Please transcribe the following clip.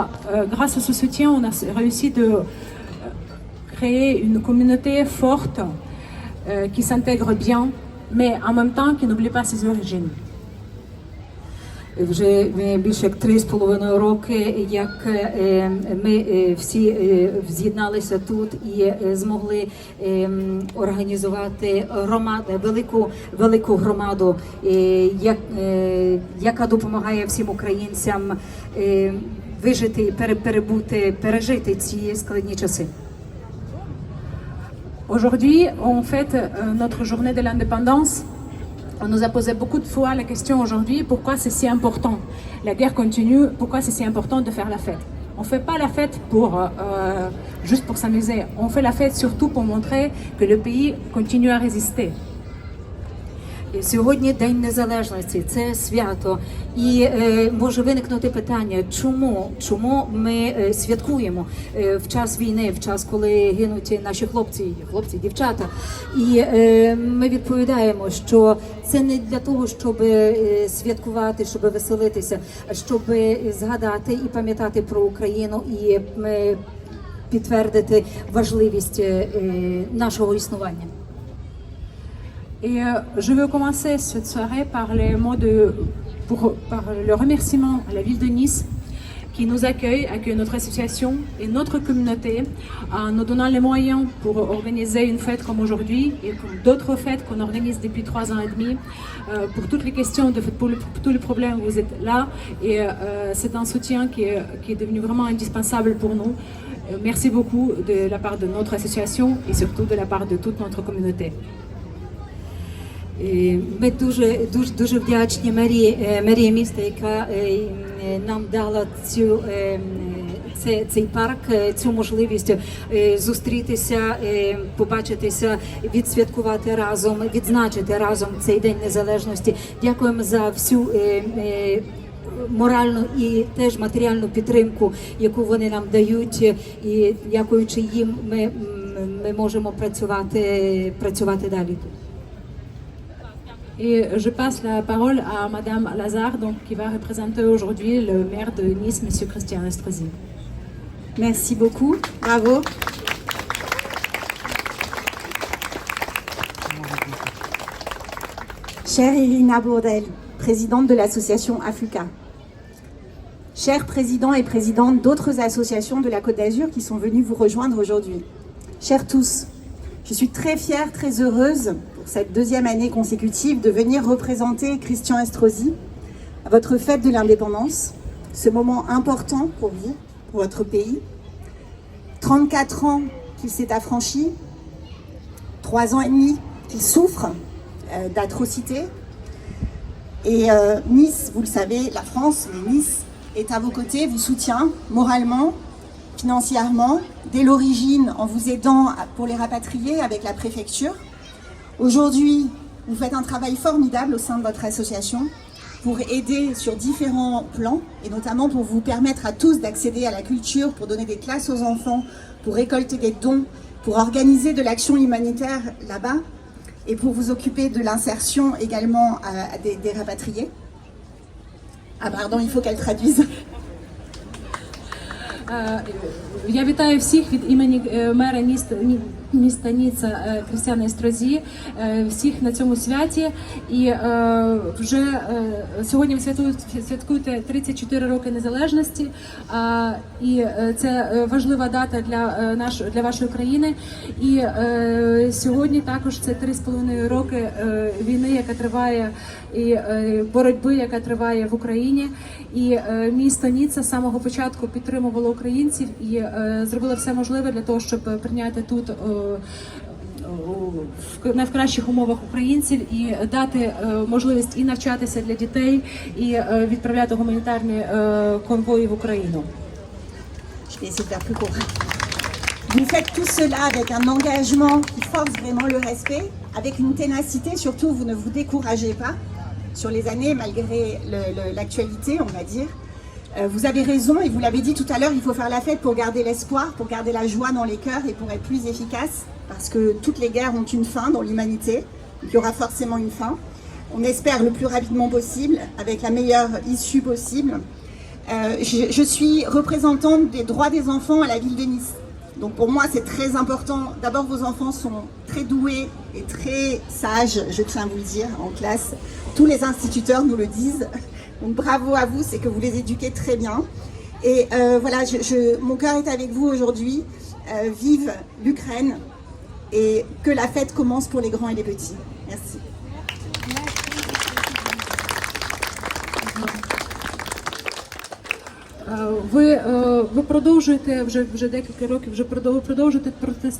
Euh, grâce à ce soutien, on a réussi de euh, créer une communauté forte euh, qui s'intègre bien, mais en même temps qui n'oublie pas ses origines. Вже більше як три з половиною роки, як е, ми е, всі е, з'єдналися тут і змогли е, організувати громаду, велику велику громаду, як, яка допомагає всім українцям е, вижити, і пере- перебути, пережити ці складні часи. Aujourd'hui, on fête euh, notre journée de l'indépendance. On nous a posé beaucoup de fois la question aujourd'hui pourquoi c'est si important. La guerre continue, pourquoi c'est si important de faire la fête On ne fait pas la fête pour, euh, juste pour s'amuser. On fait la fête surtout pour montrer que le pays continue à résister. Сьогодні День Незалежності, це свято. І е, може виникнути питання, чому, чому ми е, святкуємо е, в час війни, в час, коли гинуть наші хлопці, хлопці, дівчата. І е, ми відповідаємо, що це не для того, щоб е, святкувати, щоб веселитися, а щоб згадати і пам'ятати про Україну і підтвердити важливість нашого існування. Et euh, je veux commencer cette soirée par les mots de, par le remerciement à la ville de Nice qui nous accueille, accueille notre association et notre communauté en nous donnant les moyens pour organiser une fête comme aujourd'hui et comme d'autres fêtes qu'on organise depuis trois ans et demi. Euh, pour toutes les questions, pour, tous les problèmes, vous êtes là et euh, c'est un soutien qui est, devenu vraiment indispensable pour nous. Merci beaucoup de la part de notre association et surtout de la part de toute notre communauté. Е, Ми дуже дуже дуже вдячні Марії е, Марії міста, яка е, нам дала цю це, цей парк, цю можливість зустрітися, побачитися, відсвяткувати разом, відзначити разом цей день незалежності. Дякуємо за всю. Моральну і теж матеріальну підтримку, яку вони нам дають, і дякуючи їм, ми, ми можемо працювати, працювати далі тут. Et je passe la parole à Madame Lazare, donc, qui va représenter aujourd'hui le maire de Nice, Monsieur Christian Estrosi. Merci beaucoup. Bravo. Chère Irina Bourdel, présidente de l'association AFUCA. Chers présidents et présidentes d'autres associations de la Côte d'Azur qui sont venus vous rejoindre aujourd'hui. Chers tous, je suis très fière, très heureuse pour cette deuxième année consécutive de venir représenter Christian Estrosi à votre fête de l'indépendance, ce moment important pour vous, pour votre pays, 34 ans qu'il s'est affranchi, 3 ans et demi qu'il souffre euh, d'atrocités. Et euh, Nice, vous le savez, la France, mais Nice est à vos côtés, vous soutient moralement, financièrement, dès l'origine en vous aidant pour les rapatrier avec la préfecture. Aujourd'hui, vous faites un travail formidable au sein de votre association pour aider sur différents plans et notamment pour vous permettre à tous d'accéder à la culture, pour donner des classes aux enfants, pour récolter des dons, pour organiser de l'action humanitaire là-bas et pour vous occuper de l'insertion également à- à des, des rapatriés. Ah pardon, il faut qu'elle traduise. Е, Я вітаю всіх від імені е, мера міста Ні- Міста Ніца е, Крістіана Естрозі, е, всіх на цьому святі. І е, вже сьогодні ви святкуєте, святкуєте 34 роки незалежності. І це важлива дата для е, наш для вашої країни. І сьогодні також це 3,5 роки війни, яка триває, і боротьби, яка триває в Україні. І е, місто Ніцца з самого початку підтримувало українців і е, зробило все можливе для того, щоб прийняти тут. Е, в не в кращих умовах українців і дати е, можливість і навчатися для дітей, і е, відправляти гуманітарні е, конвої в Україну. Vous faites tout cela avec un engagement qui force vraiment le respect, avec une ténacité, surtout vous ne vous découragez pas sur les années malgré l'actualité, on va dire. Euh, vous avez raison et vous l'avez dit tout à l'heure, il faut faire la fête pour garder l'espoir, pour garder la joie dans les cœurs et pour être plus efficace, parce que toutes les guerres ont une fin dans l'humanité, il y aura forcément une fin. On espère le plus rapidement possible, avec la meilleure issue possible. Euh, je, je suis représentante des droits des enfants à la ville de Nice. Donc pour moi, c'est très important. D'abord, vos enfants sont très doués et très sages, je tiens à vous le dire, en classe. Tous les instituteurs nous le disent. Donc bravo à vous, c'est que vous les éduquez très bien. Et euh, voilà, je, je- mon cœur est avec vous aujourd'hui. Euh, vive l'Ukraine et que la fête commence pour les grands et les petits. Merci. Е, Ви, е, ви продовжуєте вже вже декілька років, вже продов- продовжуєте протести.